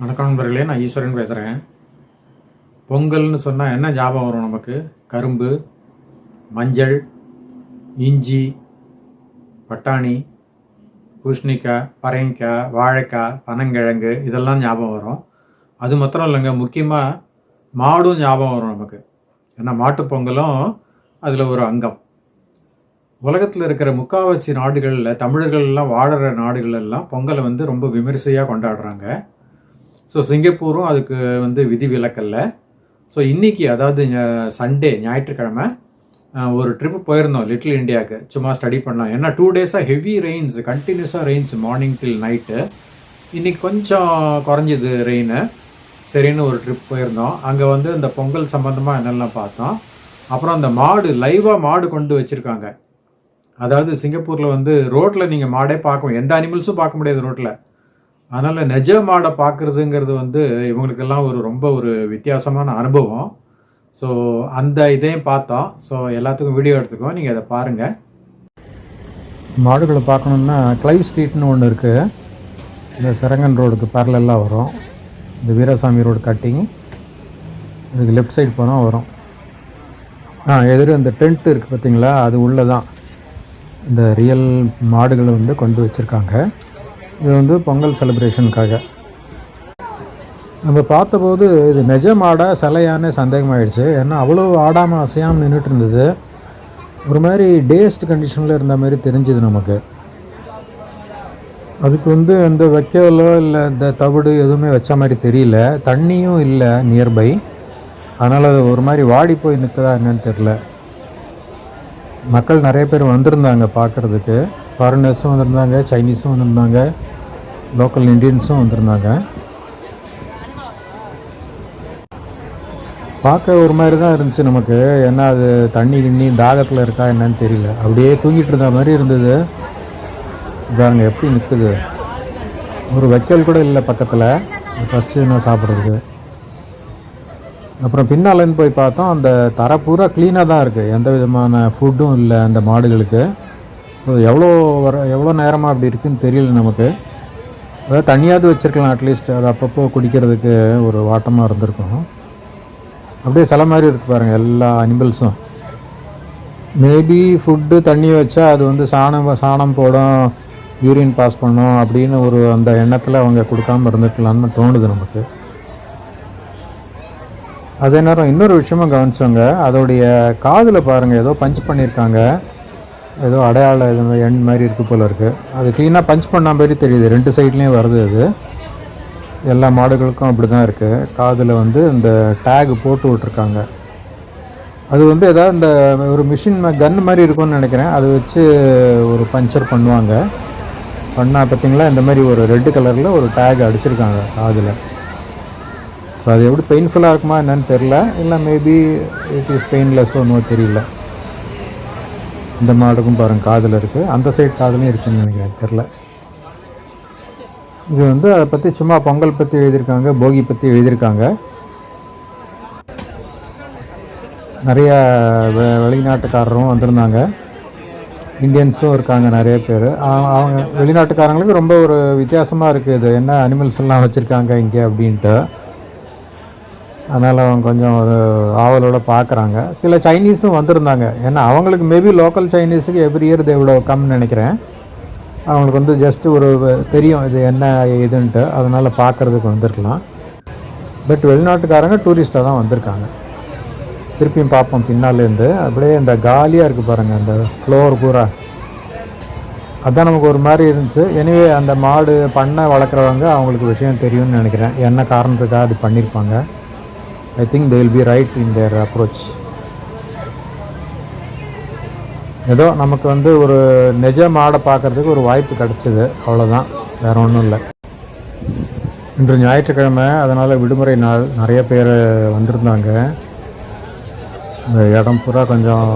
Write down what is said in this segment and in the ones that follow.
வணக்கம் நண்பர்களே நான் ஈஸ்வரன் பேசுகிறேன் பொங்கல்னு சொன்னால் என்ன ஞாபகம் வரும் நமக்கு? கரும்பு மஞ்சள் இஞ்சி பட்டாணி பூஷ்ணிக்காய் பரங்கிக்காய் வாழைக்காய் பனங்கிழங்கு இதெல்லாம் ஞாபகம் வரும். அது மாத்திரம் இல்லைங்க முக்கியமாக மாடும் ஞாபகம் வரும் நமக்கு. ஏன்னா மாட்டுப்பொங்கலும் அதில் ஒரு அங்கம். உலகத்தில் இருக்கிற முக்காவாசி நாடுகளில் தமிழர்கள்லாம் வாழற வாழுற பொங்கலை வந்து ரொம்ப விமரிசையாக கொண்டாடுறாங்க. ஸோ சிங்கப்பூரும் அதுக்கு வந்து விதி விலக்கல்ல ஸோ இன்றைக்கி அதாவது சண்டே ஞாயிற்றுக்கிழமை ஒரு ட்ரிப்பு போயிருந்தோம் லிட்டில் இந்தியாவுக்கு சும்மா ஸ்டடி பண்ணலாம் ஏன்னா டூ டேஸாக ஹெவி ரெயின்ஸ் கண்டினியூஸாக ரெயின்ஸ் மார்னிங் டில் நைட்டு இன்றைக்கி கொஞ்சம் குறைஞ்சிது ரெயின் சரின்னு ஒரு ட்ரிப் போயிருந்தோம். அங்கே வந்து இந்த பொங்கல் சம்மந்தமாக என்னெல்லாம் பார்த்தோம். அப்புறம் அந்த மாடு லைவாக மாடு கொண்டு வச்சுருக்காங்க. அதாவது சிங்கப்பூரில் வந்து ரோட்டில் நீங்கள் மாடே பார்க்க எந்த அனிமல்ஸும் பார்க்க முடியாது ரோட்டில் அதனால் நெஜ மாடை பார்க்குறதுங்கிறது வந்து இவங்களுக்கெல்லாம் ஒரு ரொம்ப ஒரு வித்தியாசமான அனுபவம். ஸோ அந்த இதையும் பார்த்தோம் ஸோ எல்லாத்துக்கும் வீடியோ எடுத்துக்கோ நீங்கள் அதை பாருங்கள் மாடுகளை பார்க்கணுன்னா கிளைவ் ஸ்ட்ரீட்னு ஒன்று இருக்குது இந்த சரங்கன் ரோடுக்கு பேரலெல்லாம் வரும். இந்த வீரசாமி ரோடு கட்டிங் இதுக்கு லெஃப்ட் சைடு போனால் வரும். ஆ எதிர இந்த டென்ட் இருக்குது பார்த்தீங்களா அது உள்ளே தான் இந்த ரியல் மாடுகளை வந்து கொண்டு வச்சுருக்காங்க. இது வந்து பொங்கல் செலிப்ரேஷனுக்காக நம்ம பார்த்தபோது இது நிஜ மாடா சிலையானே சந்தேகமாயிடுச்சு. ஏன்னா அவ்வளோ ஆடாமல் அசையாமல் நின்றுட்டு இருந்தது ஒரு மாதிரி டேஸ்ட் கண்டிஷனில் இருந்த மாதிரி தெரிஞ்சுது நமக்கு. அதுக்கு வந்து இந்த வைக்கலோ இல்லை இந்த தவிடு எதுவுமே வச்ச மாதிரி தெரியல. தண்ணியும் இல்லை நியர்பை அதனால் அது ஒரு மாதிரி வாடி போய் நிற்குதா என்னன்னு தெரில மக்கள் நிறைய பேர் வந்திருந்தாங்க பார்க்குறதுக்கு. ஃபாரினர்ஸும் வந்திருந்தாங்க சைனீஸும் வந்திருந்தாங்க. லோக்கல் இண்டியன்ஸும் வந்திருந்தாங்க. பார்க்க ஒரு மாதிரி தான் இருந்துச்சு நமக்கு. ஏன்னா அது தண்ணி கிண்ணி தாகத்தில் இருக்கா என்னன்னு தெரியல. அப்படியே தூங்கிட்டு இருந்த மாதிரி இருந்தது. பாருங்க எப்படி நிற்குது ஒரு வைக்கல் கூட இல்லை பக்கத்தில். ஃபஸ்ட்டு என்ன சாப்பிட்றதுக்கு. அப்புறம் பின்னாலன்னு போய் பார்த்தோம் அந்த தர பூரா க்ளீனாக தான் இருக்குது எந்த விதமான ஃபுட்டும் இல்லை அந்த மாடுகளுக்கு. ஸோ எவ்வளோ வர எவ்வளோ நேரமாக அப்படி இருக்குன்னு தெரியல நமக்கு. அதாவது தண்ணியாவது வச்சுருக்கலாம் அட்லீஸ்ட் அது அப்பப்போ குடிக்கிறதுக்கு ஒரு வாட்டமாக இருந்திருக்கும். அப்படியே சில மாதிரி இருக்குது பாருங்கள் எல்லா அனிமல்ஸும் மேபி ஃபுட்டு தண்ணி வச்சா அது வந்து சாணம் சாணம் போடும் யூரின் பாஸ் பண்ணும் அப்படின்னு ஒரு அந்த எண்ணத்தில் அவங்க கொடுக்காம இருந்துக்கலாம்னு தோணுது நமக்கு. அதே நேரம் இன்னொரு விஷயமும் கவனிச்சோங்க அதோடைய காதில் பாருங்கள் ஏதோ பஞ்ச் பண்ணியிருக்காங்க. ஏதோ அடையாள இது மாதிரி எண் மாதிரி இருக்குது போல் இருக்குது அது க்ளீனாக பஞ்ச் பண்ண மாதிரி தெரியுது. ரெண்டு சைட்லேயும் வருது அது. எல்லா மாடுகளுக்கும் அப்படி தான் இருக்குது காதில் வந்து இந்த டேக் போட்டு விட்ருக்காங்க அது வந்து ஏதாவது இந்த ஒரு மிஷின் கன் மாதிரி இருக்கும்னு நினைக்கிறேன். அதை வச்சு ஒரு பஞ்சர் பண்ணுவாங்க. பண்ணால் பார்த்தீங்களா? இந்த மாதிரி ஒரு ரெட்டு கலரில் ஒரு டேக் அடிச்சிருக்காங்க காதில். ஸோ அது எப்படி பெயின்ஃபுல்லாக இருக்குமா என்னன்னு தெரில இல்லை மேபி இட் இஸ் பெயின்லெஸ் ஒன்றும் தெரியல. இந்த மாடுக்கும் பாருங்கள் காதில் இருக்குது அந்த சைடு காதலையும் இருக்குதுன்னு நினைக்கிறேன் தெரில இது வந்து அதை பற்றி சும்மா பொங்கல் பற்றி எழுதியிருக்காங்க போகி பற்றி எழுதியிருக்காங்க. நிறையா வெ வெளிநாட்டுக்காரரும் வந்திருந்தாங்க. இந்தியன்ஸும் இருக்காங்க நிறைய பேர். அவங்க வெளிநாட்டுக்காரங்களுக்கு ரொம்ப ஒரு வித்தியாசமாக இருக்குது இது. என்ன அனிமல்ஸ் எல்லாம் வச்சுருக்காங்க இங்கே அப்படின்ட்டு. அதனால் அவங்க கொஞ்சம் ஒரு ஆவலோடு பார்க்குறாங்க. சில சைனீஸும் வந்திருந்தாங்க. ஏன்னா அவங்களுக்கு மேபி லோக்கல் சைனீஸுக்கு எவ்ரி இயர் இவ்வளோ கம்னு நினைக்கிறேன். அவங்களுக்கு வந்து ஜஸ்ட்டு ஒரு தெரியும் இது என்ன இதுன்ட்டு. அதனால் பார்க்குறதுக்கு வந்திருக்கலாம். பட் வெளிநாட்டுக்காரங்க டூரிஸ்ட்டாக தான் வந்திருக்காங்க. திருப்பியும் பார்ப்போம் பின்னாலேருந்து. அப்படியே இந்த காலியாக இருக்குது பாருங்கள் அந்த ஃப்ளோர் பூரா. அதுதான் நமக்கு ஒரு மாதிரி இருந்துச்சு. எனிவே அந்த மாடு பண்ணை வளர்க்குறவங்க அவங்களுக்கு விஷயம் தெரியும்னு நினைக்கிறேன். என்ன காரணத்துக்காக அது பண்ணியிருப்பாங்க I think they will be right in their approach ஏதோ நமக்கு வந்து ஒரு நிஜ மாடை பார்க்கறதுக்கு ஒரு வாய்ப்பு கிடைச்சிது. அவ்வளோதான் வேறு ஒன்றும் இல்லை. இன்று ஞாயிற்றுக்கிழமை அதனால் விடுமுறை நாள். நிறைய பேர் வந்திருந்தாங்க. இந்த இடம் பூரா கொஞ்சம்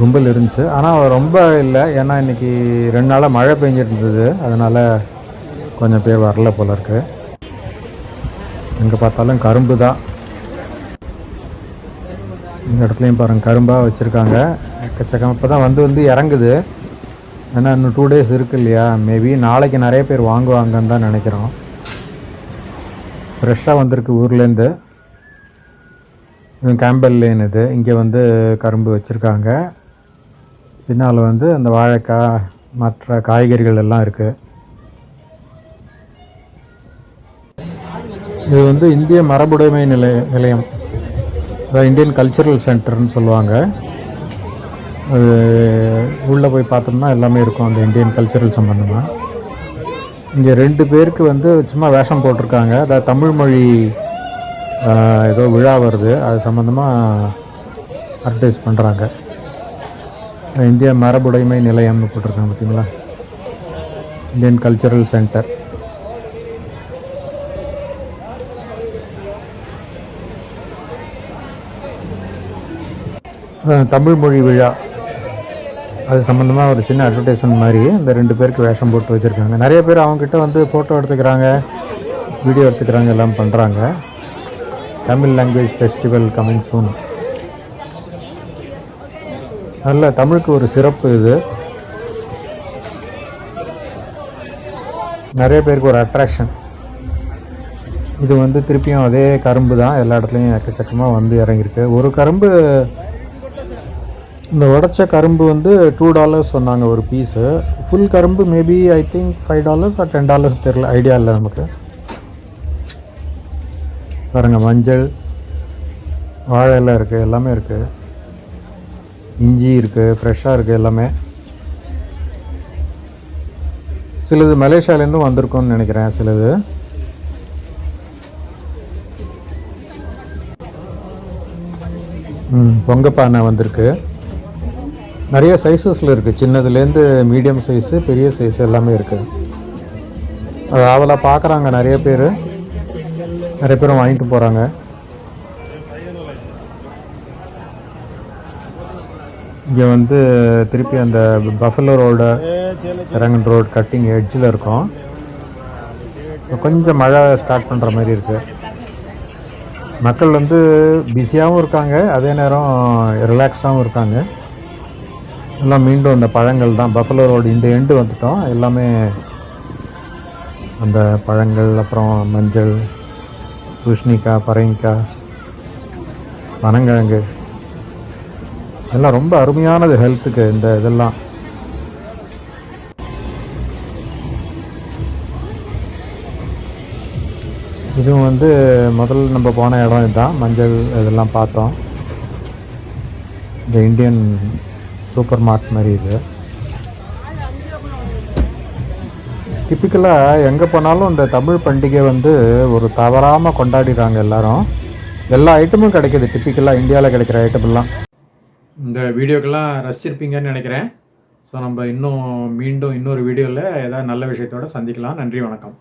கும்பல் இருந்துச்சு. ஆனால் ரொம்ப இல்லை. ஏன்னா இன்றைக்கி ரெண்டு நாளாக மழை பெஞ்சிட்டு இருந்தது அதனால் கொஞ்சம் பேர் வரல போல இருக்குது எங்கே பார்த்தாலும் கரும்பு தான் இந்த இடத்துலையும் பாருங்கள் கரும்பாக வச்சுருக்காங்க. எக்கச்சக்கம். இப்போ தான் வந்து வந்து இறங்குது. ஏன்னா இன்னும் டூ டேஸ் இருக்கு இல்லையா? மேபி நாளைக்கு நிறைய பேர் வாங்குவாங்கன்னு தான் நினைக்கிறோம். ஃப்ரெஷ்ஷாக வந்திருக்கு ஊர்லேருந்து இவன் கேம்பல் லேன் இது. இங்கே வந்து கரும்பு வச்சுருக்காங்க. பின்னால் வந்து அந்த வாழைக்காய் மற்ற காய்கறிகள் எல்லாம் இருக்குது இது வந்து இந்திய மரபுடைமை நிலைய நிலையம். இந்தியன் கல்ச்சுரல் சென்டர்னு சொல்லுவாங்க. அது உள்ளே போய் பார்த்தோம்னா எல்லாமே இருக்கும் அந்த இந்தியன் கல்ச்சுரல் சம்மந்தமாக இங்கே ரெண்டு பேருக்கு வந்து சும்மா வேஷம் போட்டிருக்காங்க. அதாவது தமிழ் மொழி ஏதோ விழா வருது. அது சம்மந்தமாக அட்வர்டைஸ் பண்ணுறாங்க இந்திய மரபுடைமை நிலையம்னு போட்டிருக்காங்க பார்த்தீங்களா? Indian cultural centre. தமிழ் மொழி விழா. அது சம்மந்தமாக ஒரு சின்ன அட்வர்டைஸ்மெண்ட் மாதிரி இந்த ரெண்டு பேருக்கு வேஷம் போட்டு வச்சுருக்காங்க. நிறைய பேர் அவங்கக்கிட்ட வந்து ஃபோட்டோ எடுத்துக்கிறாங்க வீடியோ எடுத்துக்கிறாங்க எல்லாம் பண்ணுறாங்க Tamil language festival coming soon நல்ல தமிழுக்கு ஒரு சிறப்பு இது. நிறைய பேருக்கு ஒரு அட்ராக்ஷன் இது வந்து திருப்பியும் அதே கரும்பு தான். எல்லா இடத்துலையும் எக்கச்சக்கமாக வந்து இறங்கியிருக்கு. ஒரு கரும்பு இந்த உடச்ச கரும்பு வந்து டூ டாலர்ஸ் சொன்னாங்க ஒரு பீஸு ஃபுல் கரும்பு maybe I think five dollars or ten dollars தெரில ஐடியா இல்லை நமக்கு. பாருங்கள் மஞ்சள் வாழை எல்லாம் இருக்குது எல்லாமே இருக்குது இஞ்சி இருக்குது ஃப்ரெஷ்ஷாக இருக்குது எல்லாமே. சிலது மலேசியாலேருந்தும் வந்திருக்கும்னு நினைக்கிறேன் சிலது. ம் பொங்கப்பானை வந்திருக்கு. நிறைய சைஸஸில் இருக்குது சின்னதுலேருந்து மீடியம் சைஸு பெரிய சைஸ் எல்லாமே இருக்குது அது ஆவலாக பார்க்குறாங்க நிறைய பேர். நிறைய பேரும் வாங்கிட்டு போகிறாங்க இங்கே வந்து திருப்பி அந்த பஃபலோ ரோடு செரங்கன் ரோடு கட்டிங் எட்ஜில் இருக்கும். கொஞ்சம் மழை ஸ்டார்ட் பண்ணுற மாதிரி இருக்குது மக்கள் வந்து பிஸியாகவும் இருக்காங்க. அதே நேரம் ரிலாக்ஸ்டாகவும் இருக்காங்க. எல்லாம் மீண்டும் அந்த பழங்கள் தான். பஃபலோ ரோடு இந்த எண்டு வந்துட்டோம். எல்லாமே அந்த பழங்கள் அப்புறம் மஞ்சள் பூஷ்ணிக்காய் பரங்கிக்காய் பனங்கிழங்கு எல்லாம் ரொம்ப அருமையானது ஹெல்த்துக்கு இந்த இதெல்லாம். இதுவும் வந்து முதல் நம்ம போன இடம் இதுதான். மஞ்சள் இதெல்லாம் பார்த்தோம். இந்த இந்தியன் சூப்பர் மார்ட் மாதிரி இது. டிப்பிக்கலாக எங்கே போனாலும் இந்த தமிழ் பண்டிகை வந்து ஒரு தவறாமல் கொண்டாடிடுறாங்க எல்லாரும். எல்லா ஐட்டமும் கிடைக்கிது டிப்பிக்கலாக இந்தியாவில் கிடைக்கிற ஐட்டமெல்லாம் இந்த வீடியோக்கெல்லாம் ரசிச்சிருப்பீங்கன்னு நினைக்கிறேன். ஸோ நம்ம இன்னும் மீண்டும் இன்னொரு வீடியோவில் ஏதாவது நல்ல விஷயத்தோட சந்திக்கலாம். நன்றி வணக்கம்.